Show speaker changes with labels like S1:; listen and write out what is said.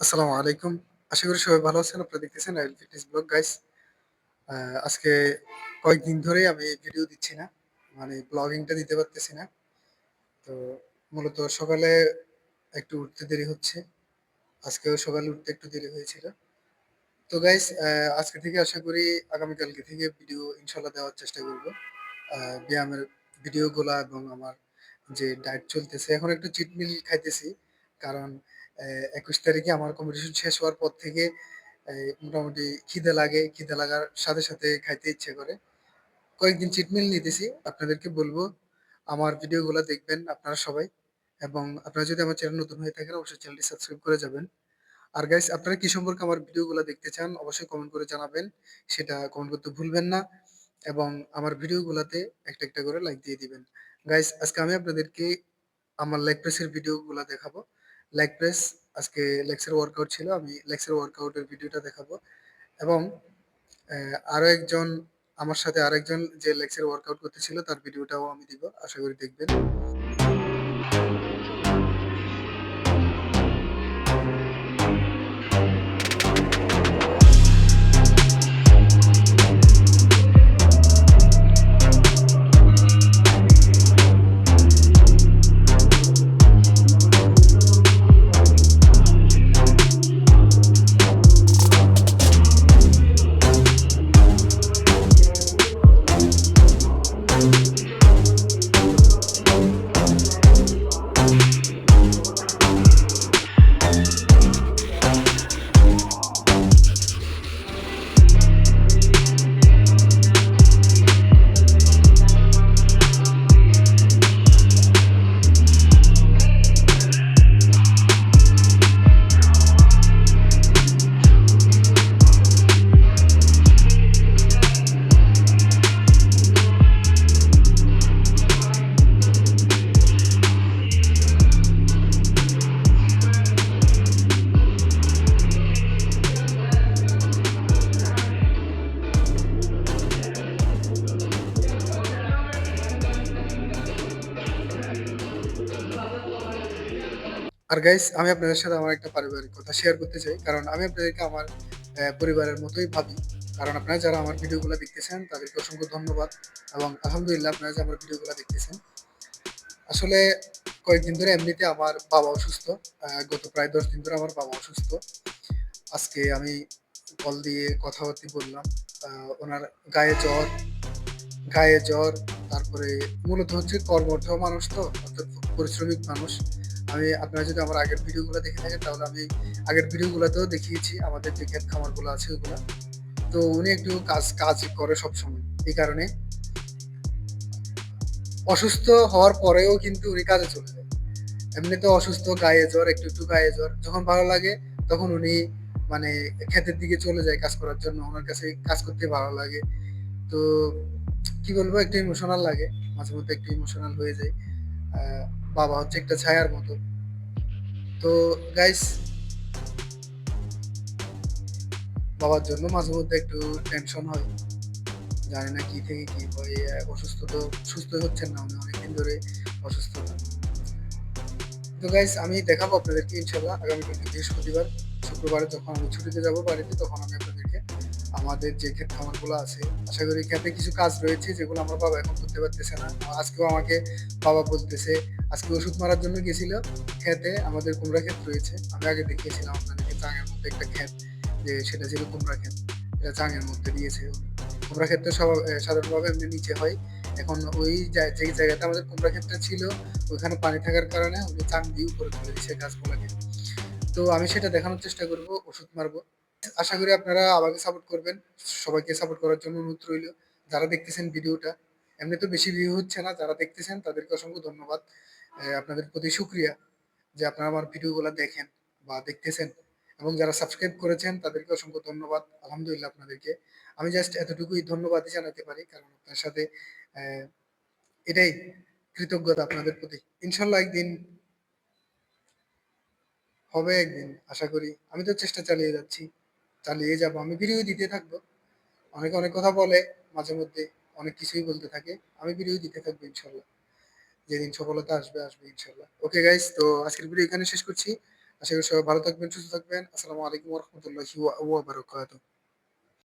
S1: আসসালামু আলাইকুম। আশা করি সবাই ভালো আছেন। আপনারা দেখতেছেন আইএল ফিটনেস ব্লগ গাইস। আজকে কয়েকদিন ধরেই আমি ভিডিও দিচ্ছি না। মানে ব্লগিংটা দিতে পারতেছি না। তো মূলত সকালে একটু উঠতে দেরি হচ্ছে। আজকেও সকালে উঠতে একটু দেরি হয়েছিল। তো গাইস আজকে থেকে আশা করি আগামীকালকে থেকে ভিডিও ইনশাআল্লাহ দেওয়ার চেষ্টা করব। ব্যায়ামের ভিডিওগুলা এবং আমার যে ডায়েট চলতেছে, এখন একটু চিট মিল খাইতেছি। কারণ একুশ তারিখে আমার কম্পিটিশন শেষ হওয়ার পর থেকে মোটামুটি খিদে লাগে। খিদে লাগার সাথে, সাথে খাইতে ইচ্ছে করে। কয়েকদিন চিট মিল নিতেছি। আপনাদেরকে বলব আমার ভিডিওগুলা দেখবেন আপনারা সবাই এবং আপনারা যদি আমার চ্যানেল নতুন হয়ে থাকেন অবশ্যই চ্যানেলটি সাবস্ক্রাইব করে যাবেন। আর গাইস আপনারা কি সম্পর্কে আমার ভিডিওগুলা দেখতে চান অবশ্যই কমেন্ট করে জানাবেন। সেটা কমেন্ট করতে ভুলবেন না এবং আমার ভিডিওগুলাতে একটা, একটা করে লাইক দিয়ে দিবেন। গাইস আজকে আমি আপনাদেরকে আমার লেগ প্রেসের ভিডিওগুলা দেখাবো। লেগ প্রেস আজকে লেগসের ওয়ার্কআউট ছিল। আমি লেগসের ওয়ার্কআউটের ভিডিওটা দেখাবো এবং আরও আরও একজন, আমার সাথে আরেকজন যে লেগসের ওয়ার্কআউট করতেছিল, তার ভিডিওটাও আমি দিব। আশা করি দেখবেন। আর গাইস আমি আপনাদের সাথে আমার একটা পারিবারিক কথা শেয়ার করতে চাই। কারণ আমি আপনাদেরকে আমার পরিবারের মতোই ভাবি। কারণ আপনারা যারা আমার ভিডিওগুলা দেখতেছেন তাদেরকে অসংখ্য ধন্যবাদ এবং আলহামদুলিল্লাহ আপনারা যে আমার ভিডিওগুলা দেখতেছেন। আসলে কয়েকদিন ধরে এমনিতে আমার বাবা অসুস্থ। গত প্রায় ১০ দিন ধরে আমার বাবা অসুস্থ। আজকে আমি কল দিয়ে কথাবার্তি বললাম। আ উনার গায়ে জ্বর, গায়ে জ্বর তারপরে মূলত হচ্ছে কর্মঠ মানুষ তো অর্থাৎ পরিশ্রমিক মানুষ। আমি আপনারা যদি আমার আগের ভিডিওগুলা দেখে থাকেন তাহলে আমি আগের ভিডিওগুলাতেও দেখিয়েছি আমাদের যে ক্ষেত খামারগুলো আছে ওগুলো তো উনি একটু কাজ কাজ করে সবসময়। এই কারণে অসুস্থ হওয়ার পরেও কিন্তু উনি কাজে চলে যায়। এমনিতে অসুস্থ, গায়ে জ্বর, একটু, একটু গায়ে জ্বর। যখন ভালো লাগে তখন উনি মানে ক্ষেতের দিকে চলে যায় কাজ করার জন্য। ওনার কাছে কাজ করতে ভালো লাগে। তো কি বলব একটু ইমোশনাল লাগে। মাঝে মধ্যে একটু ইমোশনাল হয়ে যাই। বাবা হচ্ছে একটা ছায়ার মতো। তো গাইস বাবার জন্য মাঝে মধ্যে একটু টেনশন হয়। জানি না কি থেকে কি হয়। অসুস্থ তো সুস্থ হচ্ছেন না উনি অনেকদিন ধরে অসুস্থ। তো গাইস আমি দেখাবো আপনাদেরকে ইনশাআল্লাহ আগামীকালকে বৃহস্পতিবার, শুক্রবারে যখন আমি ছুটিতে যাব বাড়িতে তখন আমি আমাদের যে ক্ষেত খামারগুলো আছে আশা করি ক্ষেতে কিছু কাজ রয়েছে যেগুলো আমার বাবা এখন করতে পারতেছে না। আজকেও আমাকে বাবা বলতেছে আজকে ওষুধ মারার জন্য গেছিল ক্ষেতে আমাদের কুমড়া ক্ষেত রয়েছে। আমি আগে দেখিয়েছিলাম আপনাদেরকে চাঙের মধ্যে একটা ক্ষেত যে সেটা ছিল কুমড়া ক্ষেত। এটা চাঙের মধ্যে দিয়েছে কুমড়া ক্ষেত তো সবা অ্যা সাধারণভাবে এমনি নিচে হয়। এখন ওই যেই জায়গাতে আমাদের কুমড়া ক্ষেতটা ছিল ওইখানে পানি থাকার কারণে উনি চাং দিয়ে উপরে তুলে দিছে গাছগুলোকে তো আমি সেটা দেখানোর চেষ্টা করব, ওষুধ মারবো। আশা করি আপনারা আমাকে সাপোর্ট করবেন। সবাইকে সাপোর্ট করার জন্য অনুরোধ রইল। যারা দেখতেছেন ভিডিওটা, এমনি তো বেশি ভিউ হচ্ছে না। যারা দেখতেছেন তাদেরকে অসংখ্য ধন্যবাদ। আপনাদের প্রতি শুকরিয়া যে আপনারা আমার ভিডিওগুলা দেখেন বা দেখতেছেন এবং যারা সাবস্ক্রাইব করেছেন তাদেরকে অসংখ্য ধন্যবাদ। আলহামদুলিল্লাহ আপনাদেরকে। আমি জাস্ট এতটুকুই ধন্যবাদই জানাতে পারি। কারণ আপনার সাথে এটাই কৃতজ্ঞতা আপনাদের প্রতি। ইনশাল্লাহ একদিন হবে একদিন আশা করি। আমি তো চেষ্টা চালিয়ে যাচ্ছি। চালিয়ে যাব। আমি ভিডিও দিতে থাকব। অনেকে অনেক কথা বলে মাঝে মধ্যে অনেক কিছুই বলতে থাকে। আমি ভিডিও দিতে থাকব ইনশাল্লাহ যেদিন সফলতা আসবে, আসবে ইনশাল্লাহ ওকে গাইস তো আজকের ভিডিও এখানে শেষ করছি। আশা করি সবাই ভালো থাকবেন, সুস্থ থাকবেন। আসসালামু আলাইকুম রাহমাতুল্লাহি ওয়া বারাকাতুহু।